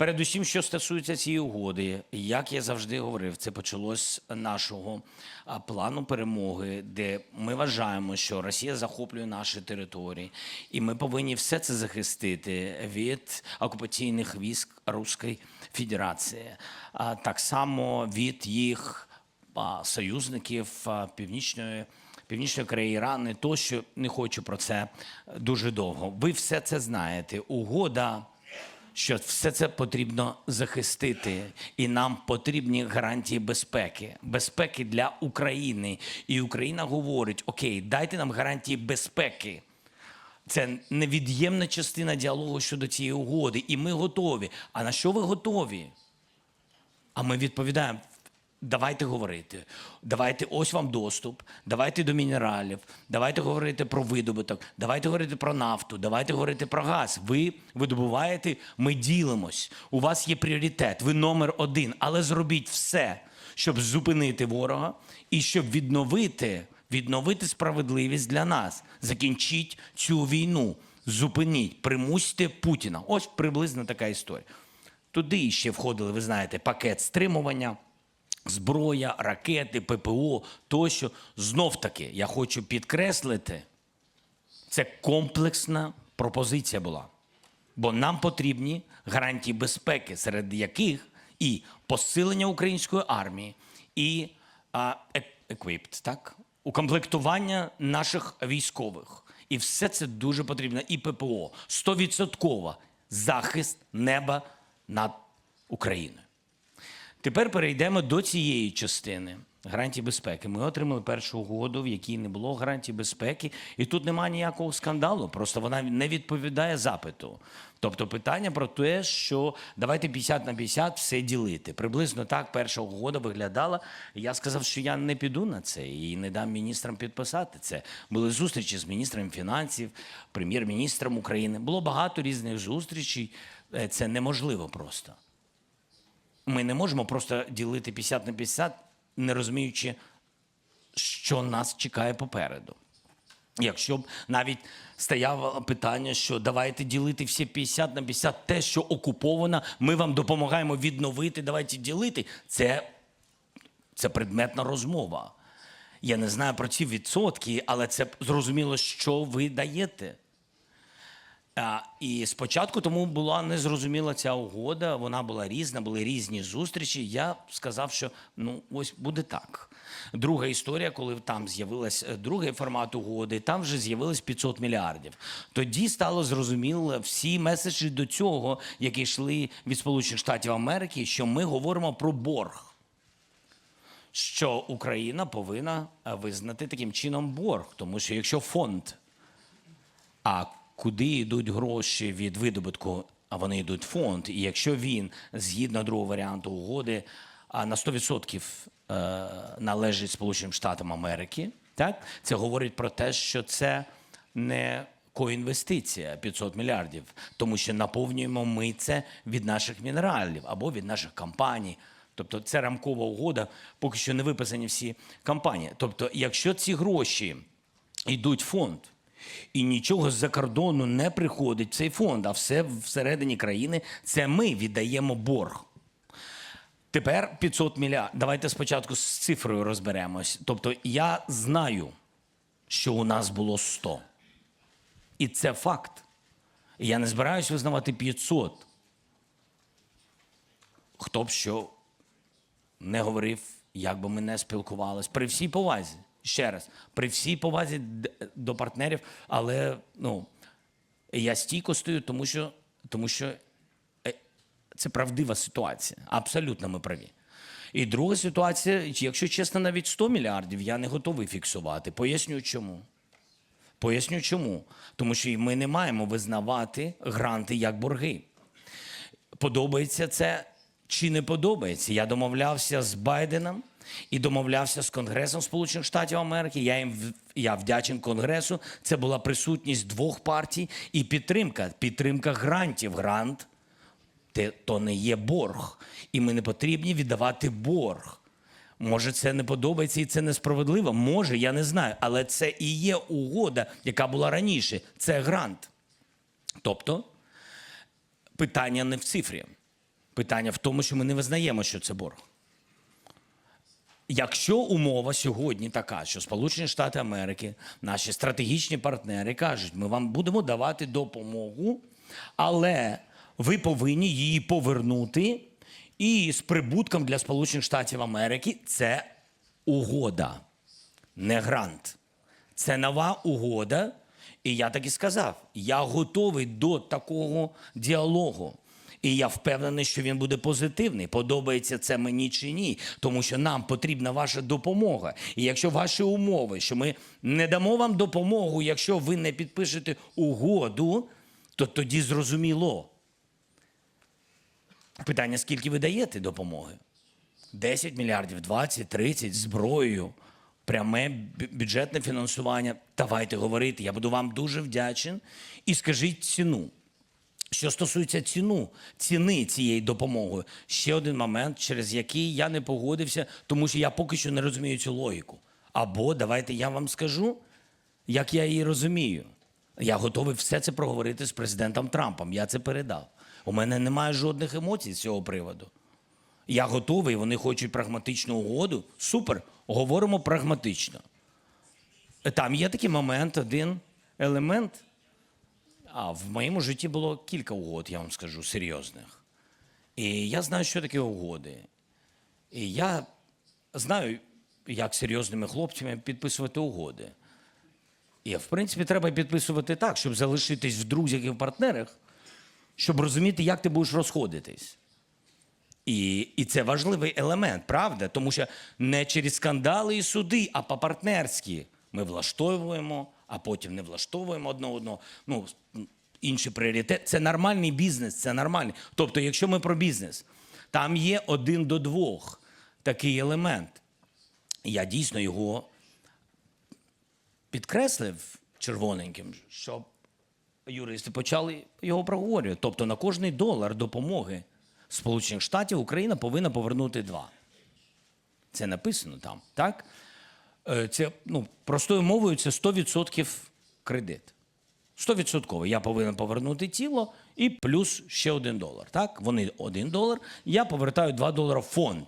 Передусім, що стосується цієї угоди, як я завжди говорив, це почалось нашого плану перемоги, де ми вважаємо, що Росія захоплює наші території, і ми повинні все це захистити від окупаційних військ Руської Федерації, а так само від їх союзників північної. Північної Кореї, Ірани, тощо не хочу про це дуже довго. Ви все це знаєте. Угода, що все це потрібно захистити, і нам потрібні гарантії безпеки, безпеки для України. І Україна говорить: Окей, дайте нам гарантії безпеки. Це невід'ємна частина діалогу щодо цієї угоди, і ми готові. А на що ви готові? А ми відповідаємо: давайте говорити. Давайте ось вам доступ, давайте до мінералів, давайте говорити про видобуток, давайте говорити про нафту, давайте говорити про газ. Ви видобуваєте, ми ділимось. У вас є пріоритет, ви номер один, але зробіть все, щоб зупинити ворога і щоб відновити, відновити справедливість для нас. Закінчіть цю війну, зупиніть, примусьте Путіна. Ось приблизно така історія. Туди ще входили, ви знаєте, пакет стримування, зброя, ракети, ППО тощо. Знов таки, я хочу підкреслити, це комплексна пропозиція була. Бо нам потрібні гарантії безпеки, серед яких і посилення української армії, і е- equipped, так? укомплектування наших військових. І все це дуже потрібно. І ППО. Стовідсотково захист неба над Україною. Тепер перейдемо до цієї частини гарантій безпеки. Ми отримали першу угоду, в якій не було гарантій безпеки, і тут немає ніякого скандалу, просто вона не відповідає запиту. Тобто питання про те, що давайте 50 на 50 все ділити. Приблизно так перша угода виглядала. Я сказав, що я не піду на це і не дам міністрам підписати це. Були зустрічі з міністром фінансів, прем'єр-міністром України. Було багато різних зустрічей. Е, Це неможливо просто. Ми не можемо просто ділити 50 на 50, не розуміючи, що нас чекає попереду. Якщо б навіть стояло питання, що давайте ділити всі 50 на 50, те, що окуповано, ми вам допомагаємо відновити, давайте ділити. Це, це предметна розмова. Я не знаю про ці відсотки, але це зрозуміло, що ви даєте. І спочатку тому була незрозуміла ця угода, вона була різна, були різні зустрічі. Я сказав, що ну ось буде так. Друга історія, коли там з'явилась е, другий формат угоди, там вже з'явилось 500 мільярдів. Тоді стало зрозуміло всі меседжі до цього, які йшли від Сполучених Штатів Америки, що ми говоримо про борг що Україна повинна е, визнати таким чином борг, тому що якщо фонд, а куди йдуть гроші від видобутку, а вони йдуть в фонд, і якщо він згідно другого варіанту угоди а на 100% е, належить Сполученим Штатам Америки, так це говорить про те, що це не коінвестиція 500 мільярдів, тому що наповнюємо ми це від наших мінералів або від наших компаній. Тобто це рамкова угода, поки що не виписані всі компанії. Тобто, якщо ці гроші йдуть в фонд, і нічого з-за кордону не приходить в цей фонд, а все всередині країни, це ми віддаємо борг. Тепер 500 мільярдів. Давайте спочатку з цифрою розберемось. Тобто, я знаю, що у нас було 100. І це факт. І я не збираюсь визнавати 500. Хто б що не говорив, як би ми не спілкувались. При всій повазі, ще раз, при всій повазі до партнерів, але ну, я стійко стою, тому що, тому що е, це правдива ситуація. Абсолютно ми праві. І друга ситуація, якщо чесно, навіть 100 мільярдів я не готовий фіксувати. Поясню чому. Поясню чому. Тому що ми не маємо визнавати гранти як борги подобається це чи не подобається. Я домовлявся з Байденом і домовлявся з Конгресом Сполучених Штатів Америки. Я їм я вдячен Конгресу. Це була присутність двох партій і підтримка. Підтримка грантів. Грант то не є борг, і ми не потрібні віддавати борг. Може, це не подобається і це несправедливо. Може, я не знаю, але це і є угода, яка була раніше. Це грант. Тобто питання не в цифрі. Питання в тому, що ми не визнаємо, що це борг. Якщо умова сьогодні така, що Сполучені Штати Америки, наші стратегічні партнери кажуть, ми вам будемо давати допомогу, але ви повинні її повернути. І з прибутком для Сполучених Штатів Америки це угода, не грант. Це нова угода. І я так і сказав: я готовий до такого діалогу. І я впевнений, що він буде позитивний. Подобається це мені чи ні, тому що нам потрібна ваша допомога. І якщо ваші умови, що ми не дамо вам допомогу, якщо ви не підпишете угоду, то тоді зрозуміло. Питання: скільки ви даєте допомоги? 10 мільярдів, 20, 30 зброєю, пряме бюджетне фінансування. Давайте говорити. Я буду вам дуже вдячен. І скажіть ціну. Що стосується ціну, ціни цієї допомоги, ще один момент, через який я не погодився, тому що я поки що не розумію цю логіку. Або давайте я вам скажу, як я її розумію. Я готовий все це проговорити з президентом Трампом. Я це передав. У мене немає жодних емоцій з цього приводу. Я готовий, вони хочуть прагматичну угоду. Супер, говоримо прагматично. Там є такий момент, один елемент. А в моєму житті було кілька угод, я вам скажу, серйозних. І я знаю, що таке угоди. І я знаю, як серйозними хлопцями підписувати угоди. І, в принципі, треба підписувати так, щоб залишитись в друзях і в партнерах, щоб розуміти, як ти будеш розходитись. І, і це важливий елемент, правда? Тому що не через скандали і суди, а по-партнерськи ми влаштовуємо, а потім не влаштовуємо одне одного. Ну, інший пріоритет. Це нормальний бізнес, це нормальний. Тобто, якщо ми про бізнес, там є один до двох такий елемент. Я дійсно його підкреслив червоненьким, щоб юристи почали його проговорювати. Тобто на кожний долар допомоги Сполучених Штатів Україна повинна повернути два. Це написано там, так? Е, Це ну, простою мовою це 100% кредит. 100%. Я повинен повернути тіло і плюс ще один долар. Так? Вони один долар, я повертаю 2 долара в фонд.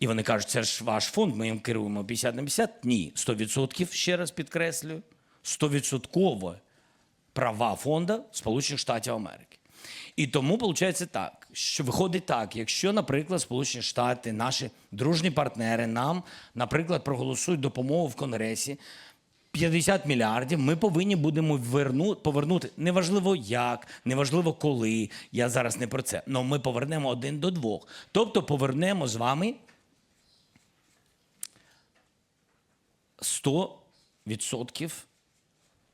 І вони кажуть, це ж ваш фонд, ми їм керуємо 50 на 50. Ні, 100% ще раз підкреслюю. 100% права фонда Сполучених Штатів Америки. І тому виходить так, що виходить так, якщо, наприклад, Сполучені Штати, наші дружні партнери нам, наприклад, проголосують допомогу в Конгресі 50 мільярдів, ми повинні будемо верну, повернути, неважливо як, неважливо коли, я зараз не про це, але ми повернемо один до двох. Тобто повернемо з вами 100%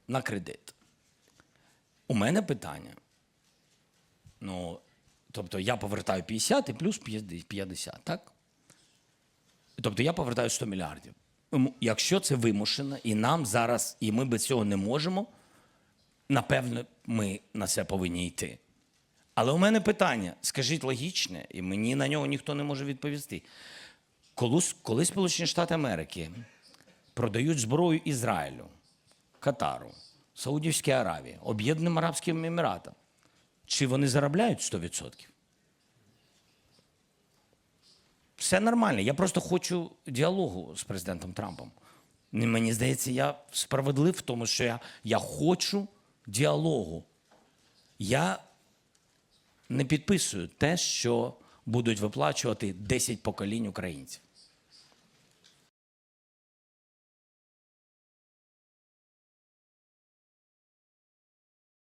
на кредит. У мене питання. Ну, тобто я повертаю 50 і плюс 50, так? Тобто я повертаю 100 мільярдів. Якщо це вимушено, і нам зараз, і ми без цього не можемо, напевно, ми на це повинні йти. Але у мене питання, скажіть логічне, і мені на нього ніхто не може відповісти. Коли, коли Сполучені Штати Америки продають зброю Ізраїлю, Катару, Саудівській Аравії, Об'єднаним Арабським Еміратам, чи вони заробляють 100%? Все нормально. Я просто хочу діалогу з президентом Трампом. Мені здається, я справедлив в тому, що я, я хочу діалогу. Я не підписую те, що будуть виплачувати 10 поколінь українців.